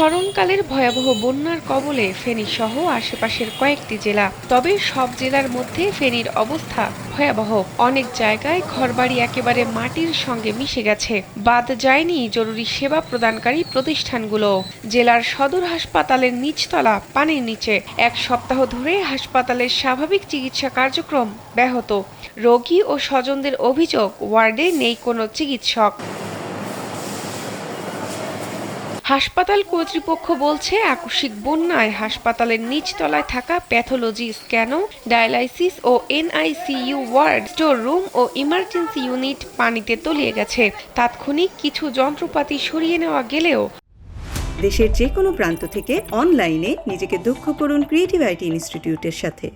স্মরণকালের ভয়াবহ বন্যার কবলে ফেনী সহ আশেপাশের কয়েকটি জেলা। তবে সব জেলার মধ্যে ফেনীর অবস্থা ভয়াবহ। অনেক জায়গায় ঘরবাড়ি একেবারে মাটির সঙ্গে মিশে গেছে। বাদ যায়নি জরুরি সেবা প্রদানকারী প্রতিষ্ঠানগুলো। জেলার সদর হাসপাতালের নিচতলা পানির নিচে। এক সপ্তাহ ধরে হাসপাতালের স্বাভাবিক চিকিৎসা কার্যক্রম ব্যাহত। রোগী ও স্বজনদের অভিযোগ, ওয়ার্ডে নেই কোনো চিকিৎসক। হাসপাতাল কর্তৃপক্ষ বলছে, আকস্মিক বন্যায় হাসপাতালের নিচতলায় থাকা প্যাথোলজি স্ক্যানো ডায়ালাইসিস ও এনআইসিইউ ওয়ার্ড, স্টোর রুম ও ইমার্জেন্সি ইউনিট পানিতে তলিয়ে গেছে। তাৎক্ষণিক কিছু যন্ত্রপাতি সরিয়ে নেওয়া গেলেও দেশের যে কোনো প্রান্ত থেকে অনলাইনে নিজেকে দক্ষ করুন ক্রিয়েটিভ আইটি ইনস্টিটিউটের সাথে।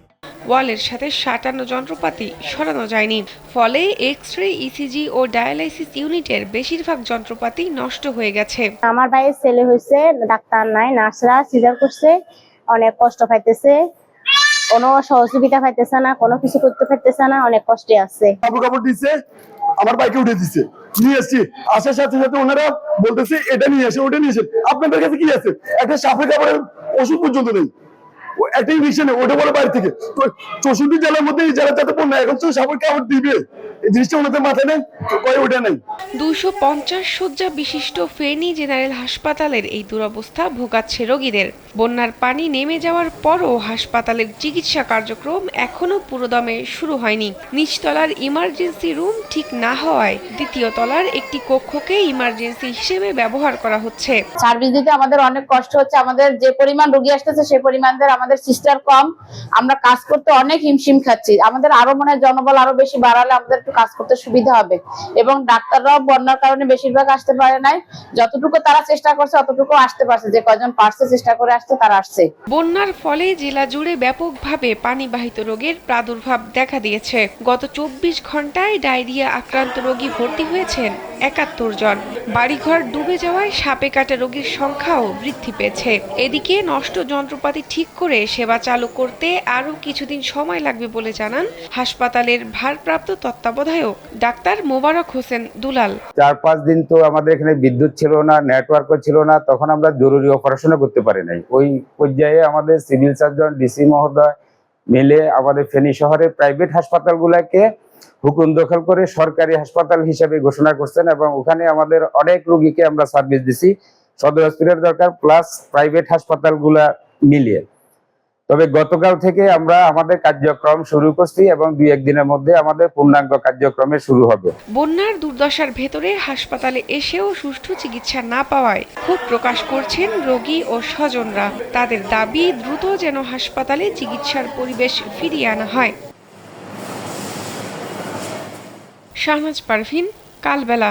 ওয়ালের সাথে সাঁটানো যন্ত্রপাতি সরানো যায়নি। ফলে এক্স রে ইসিজি ও ডায়ালাইসিস ইউনিটের বেশিরভাগ যন্ত্রপাতি নষ্ট হয়ে গেছে। আমার ভাইয়ের ছেলে হয়েছে ডাক্তার নাই নার্সরা সিজার করছে অনেক কষ্ট পাইতেছে কোনো সহযোগিতা পাইতেছে না কোনো কিছু করতে পারতেছে না অনেক কষ্টে আছে। কাপড় কাপড় দিচ্ছে আমার বাইকে উঠে দিচ্ছে নিয়ে এসছি। আসার সাথে সাথে ওনারা বলতেছে এটা নিয়ে আসে ওটা নিয়ে আসে আপনাদের কাছে কি আছে? একটা সাপের কাপড়ের ওষুধ পর্যন্ত নেই। ও একটা নেই, ওটা বলে বাইরে থেকে। তো চৌষট্টি জেলার মধ্যে জেলা যাতে পণ্য এখন তো সাপোর্ট কাপড় দিবে। এই জিনিসটা ওনাদের মাথায় নেই কয় ওটা নেই। দুশো পঞ্চাশ শয্যা বিশিষ্ট ফেনী জেনারেল হাসপাতালের এই দুরবস্থা ভোগাচ্ছে রোগীদের। বন্যার পানি নেমে যাওয়ার পরও হাসপাতালের চিকিৎসা কার্যক্রম এখনও পুরোদমে শুরু হয়নি। নিচতলার ইমার্জেন্সি রুম ঠিক না হওয়ায় দ্বিতীয় তলার একটি কক্ষকে ইমার্জেন্সি হিসেবে ব্যবহার করা হচ্ছে। সার্ভিস দিতে আমাদের অনেক কষ্ট হচ্ছে। আমাদের যে পরিমাণ রোগী আসতেছে, সেই পরিমাণদের আমাদের সিস্টার কম। আমরা কাজ করতে অনেক হিমশিম খাচ্ছি। আমাদের আরও মনে জনবল আরও বেশি বাড়ালে আমাদের একটু কাজ করতে সুবিধা হবে। এবং ডাক্তাররাও বন্যার কারণে বেশিরভাগ আসতে পারে নাই। যতটুকু তারা চেষ্টা করছে অতটুকু আসতে পারছে। যে কয়জন পারছে, চেষ্টা করে আসতে তারা আসছে। বন্যার ফলে জেলা জুড়ে ব্যাপকভাবে পানিবাহিত রোগের প্রাদুর্ভাব দেখা দিয়েছে। গত চব্বিশ ঘন্টায় ডায়রিয়া আক্রান্ত রোগী ভর্তি হয়েছেন একাত্তর জন। বাড়িঘর ডুবে যাওয়ায় সাপে কাটা রোগীর সংখ্যাও বৃদ্ধি পেয়েছে। এদিকে নষ্ট যন্ত্রপাতি ঠিক করে সেবা চালু করতে আরও কিছুদিন সময় লাগবে বলে জানান হাসপাতালের ভারপ্রাপ্ত তত্ত্বাবধায়ক ডাক্তার মোবারক হোসেন দুলাল। চার পাঁচ দিন তো আমাদের এখানে বিদ্যুৎ ছিল না নেটওয়ার্কও ছিল না, তখন আমরা জরুরি অপারেশনও করতে পারি নাই। ওই পর্যায়ে আমাদের সিভিল সার্জন ডিসি মহোদয় মিলে আমাদের ফেনী শহরের প্রাইভেট হাসপাতালগুলোকে হুকুম দখল করে সরকারি হাসপাতাল হিসেবে ঘোষণা করছেন এবং ওখানে আমাদের অনেক রোগীকে আমরা সার্ভিস দিছি। সদর হসপিটাল দরকার প্লাস প্রাইভেট হাসপাতালগুলা মিলিয়ে। তবে গতকাল থেকে আমরা আমাদের কার্যক্রম শুরু করছি এবং দুই একদিনের মধ্যে আমাদের পূর্ণাঙ্গ কার্যক্রমে শুরু হবে। বন্যার দুর্দশার ভেতরে হাসপাতালে এসেও সুষ্ঠু চিকিৎসা না পাওয়ায় খুব প্রকাশ করছেন রোগী ও স্বজনরা। তাদের দাবি, দ্রুত যেন হাসপাতালে চিকিৎসার পরিবেশ ফিরিয়ে আনা হয়। শাহনাজ পারভিন, কালবেলা।